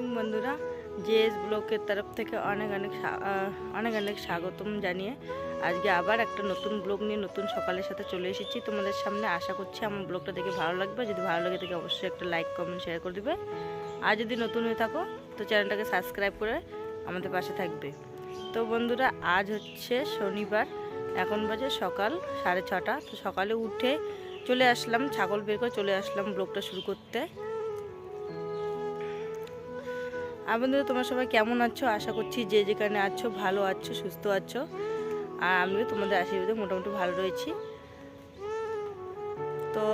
Morning বন্ধুরা, JS ব্লকের তরফ থেকে অনেক অনেক অনেক অনেক স্বাগতম জানিয়ে আজকে আবার একটা নতুন ব্লগ নিয়ে নতুন সকালের সাথে চলে এসেছি। তোমাদের সামনে আশা করছি আমার ব্লগটা দেখে ভালো লাগবে। যদি ভালো লাগে থাকে অবশ্যই একটা লাইক, কমেন্ট, শেয়ার করে দিবে। আর যদি নতুন হয়ে থাকো, তো চ্যানেলটাকে সাবস্ক্রাইব করে আমাদের পাশে থাকবে। তো বন্ধুরা, আজ হচ্ছে শনিবার, এখন বাজে সকাল সাড়ে ছটা। তো সকালে উঠে চলে আসলাম, ছাগল বের করে চলে আসলাম ব্লগটা শুরু করতে। বন্ধুরা তোমরা সবাই কেমন আছো? আশা করছি যে যেখানে আছো, ভালো আছো, সুস্থ আছো। আর আমিও তোমাদের আশীর্বাদে মোটামুটি ভালো রয়েছি। তো,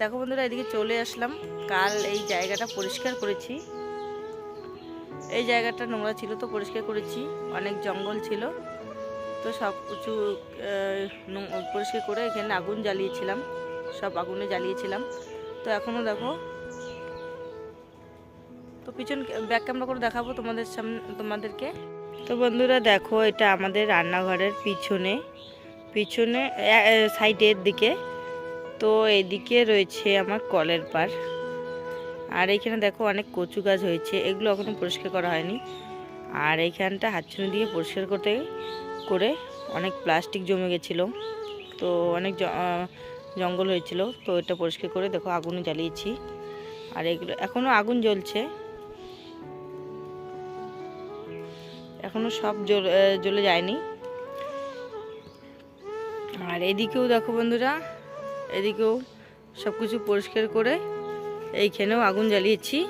দেখো বন্ধুরা, এদিকে চলে আসলাম। কাল এই জায়গাটা পরিষ্কার করেছি। এই জায়গাটা নোংরা ছিল তো, পরিষ্কার করেছি। অনেক জঙ্গল ছিল। তো সব কিছু পরিষ্কার করে এখানে আগুন জ্বালিয়েছিলাম। সব আগুনে জ্বালিয়েছিলাম। তো এখনও দেখো তো পিছন ব্যাক ক্যামেরা করে দেখাবো তোমাদের সামনে, তোমাদেরকে। তো বন্ধুরা দেখো, এটা আমাদের রান্নাঘরের পিছনে পিছনে সাইডের দিকে। তো এদিকে রয়েছে আমার কলের পার আর এখানে দেখো অনেক কচু গাছ হয়েছে, এগুলো এখনও পরিষ্কার করা হয়নি। আর এইখানটা হাতছুনি দিয়ে পরিষ্কার করতে, করে অনেক প্লাস্টিক জমে গেছিল। তো অনেক জঙ্গল হয়েছিল, তো এটা পরিষ্কার করে দেখো আগুনে জ্বালিয়েছি। আর এগুলো এখনও আগুন জ্বলছে। এখনও সব জ্বল- যায়নি। আর এদিকেও দেখো বন্ধুরা, এদিকেও সব কিছু পরিষ্কার করে এইখানেও আগুন জ্বালিয়েছি।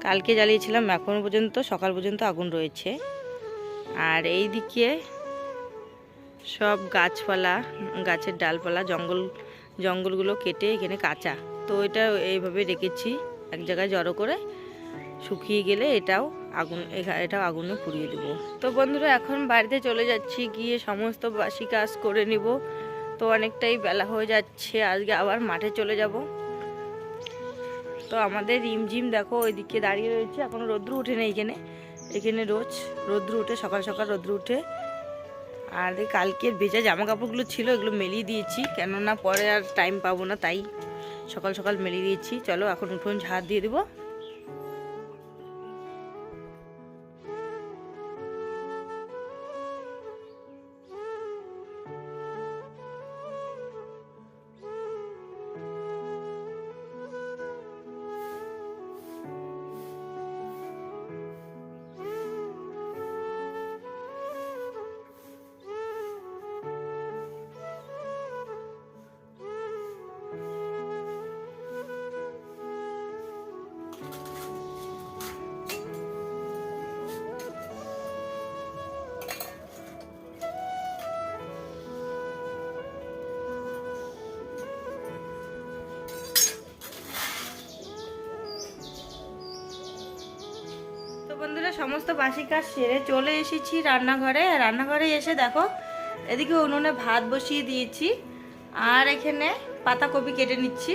কালকে জ্বালিয়েছিলাম এখনও পর্যন্ত, সকাল পর্যন্ত আগুন রয়েছে। আর এই দিকে সব গাছপালা, গাছের ডালপালা, জঙ্গল, জঙ্গলগুলো কেটে এখানে কাঁচা। তো এটা এইভাবে রেখেছি, এক জায়গায় জড়ো করে শুকিয়ে গেলে এটাও আগুন এটাও আগুনে পুড়িয়ে দেবো। তো বন্ধুরা, এখন বাড়িতে চলে যাচ্ছি, গিয়ে সমস্ত বাসি কাজ করে নিব। তো অনেকটাই বেলা হয়ে যাচ্ছে, আজকে আবার মাঠে চলে যাব। তো আমাদের রিমঝিম দেখো, ওইদিকে দাঁড়িয়ে রয়েছে। এখনও রোদ্রু উঠে নেই এখানে এখানে রোজ রোদ্রু উঠে, সকাল সকাল রোদ্রু উঠে। আর কালকের ভেজা জামা কাপড়গুলো ছিল, এগুলো মেলিয়ে দিয়েছি। কেননা পরে আর টাইম পাবো না, তাই সকাল সকাল মেলিয়ে দিয়েছি। চলো এখন উঠোন ঝাড় দিয়ে দেবো। সমস্ত বাসি কাজ সেরে চলে এসেছি রান্নাঘরে। রান্নাঘরে এসে দেখো, এদিকে উনুনে ভাত বসিয়ে দিয়েছি, আর এখানে পাতাকপি কেটে নিচ্ছি।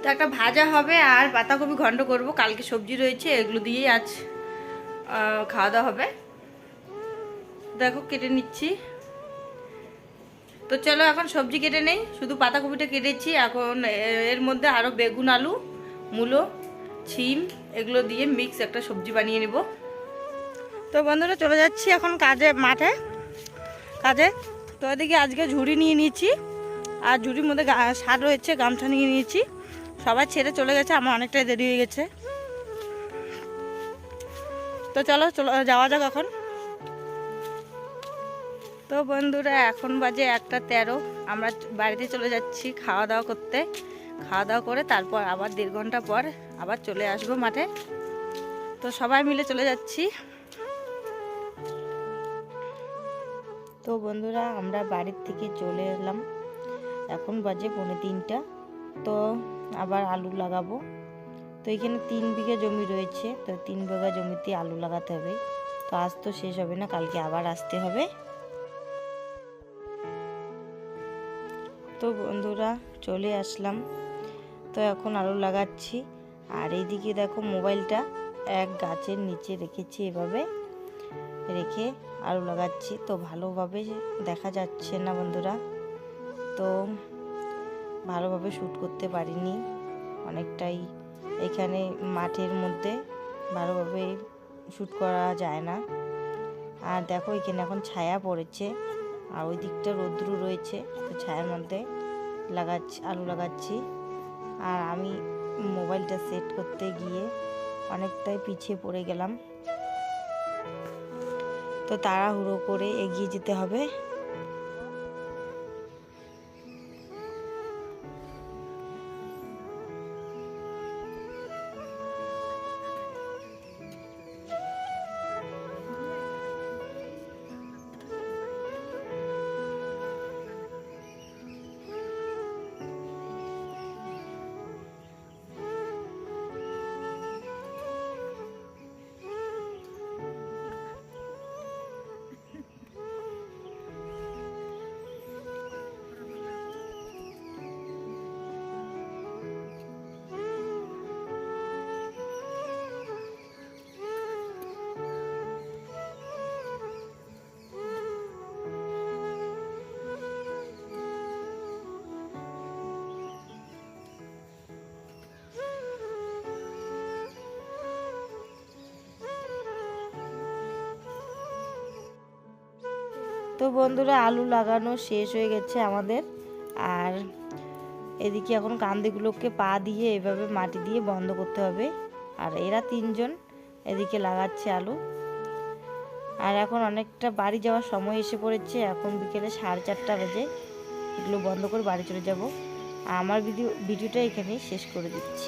তো একটা ভাজা হবে, আর পাতাকপি ঘন্ট করব। কালকে সবজি রয়েছে, এগুলো দিয়েই আজ খাওয়া দাওয়া হবে। দেখো, কেটে নিচ্ছি। তো চলো, এখন সবজি কেটে নেই, শুধু পাতাকপিটা কেটেছি। এখন এর মধ্যে আরও বেগুন, আলু, মূলো ছিম এগুলো দিয়ে মিক্স একটা সবজি বানিয়ে নেব। তো বন্ধুরা, চলে যাচ্ছি এখন কাজে, মাঠে, কাজে। তো এদিকে আজকে ঝুড়ি নিয়ে নিয়েছি, আর ঝুড়ির মধ্যে সার রয়েছে, গামছা নিয়ে নিয়েছি। সবাই ছেড়ে চলে গেছে, আমার অনেকটাই দেরি হয়ে গেছে। তো চলো চলো, যাওয়া যাক এখন। তো বন্ধুরা, এখন বাজে একটা তেরো। আমরা বাড়িতে চলে যাচ্ছি খাওয়া দাওয়া করতে। খাওয়া দাওয়া করে তারপর আবার দেড় ঘণ্টা পর আবার চলে আসব মাঠে। তো সবাই মিলে চলে যাচ্ছি। তো বন্ধুরা, আমরা বাড়ির থেকে চলে এলাম। এখন বাজে পৌনে তিনটা। তো আবার আলু লাগাবো। তো এখানে তিন বিঘা জমি রয়েছে। তো তিন বিঘা জমিতে আলু লাগাতে হবে। তো আজ তো শেষ হবে না, কালকে আবার আসতে হবে। তো বন্ধুরা, চলে আসলাম। তো এখন আলু লাগাচ্ছি। আর এইদিকে দেখো মোবাইলটা এক গাছের নিচে রেখেছি এভাবে। রেখে আলু লাগাচ্ছি। তো ভালোভাবে দেখা যাচ্ছে না বন্ধুরা। তো ভালোভাবে শ্যুট করতে পারিনি। অনেকটাই এখানে মাঠের মধ্যে ভালোভাবে শ্যুট করা যায় না। আর দেখো এখানে এখন ছায়া পড়েছে। আর ওই দিকটা রৌদ্র রয়েছে। তো ছায়ার মধ্যে লাগাচ্ছি, আলু লাগাচ্ছি। আর আমি মোবাইলটা সেট করতে গিয়ে অনেকটাই পিছিয়ে পড়ে গেলাম। তো তাড়াহুড়ো করে এগিয়ে যেতে হবে। তো বন্ধুরা, আলু লাগানো শেষ হয়ে গেছে আমাদের। আর এদিকে এখন কান্দিগুলোকে পা দিয়ে এভাবে মাটি দিয়ে বন্ধ করতে হবে। আর এরা তিনজন এদিকে লাগাচ্ছে আলু। আর এখন অনেকটা বাড়ি যাওয়ার সময় এসে পড়েছে। এখন বিকেলে সাড়ে চারটা বাজে এগুলো বন্ধ করে বাড়ি চলে যাব। আমার ভিডিও ভিডিওটা এখানেই শেষ করে দিচ্ছি।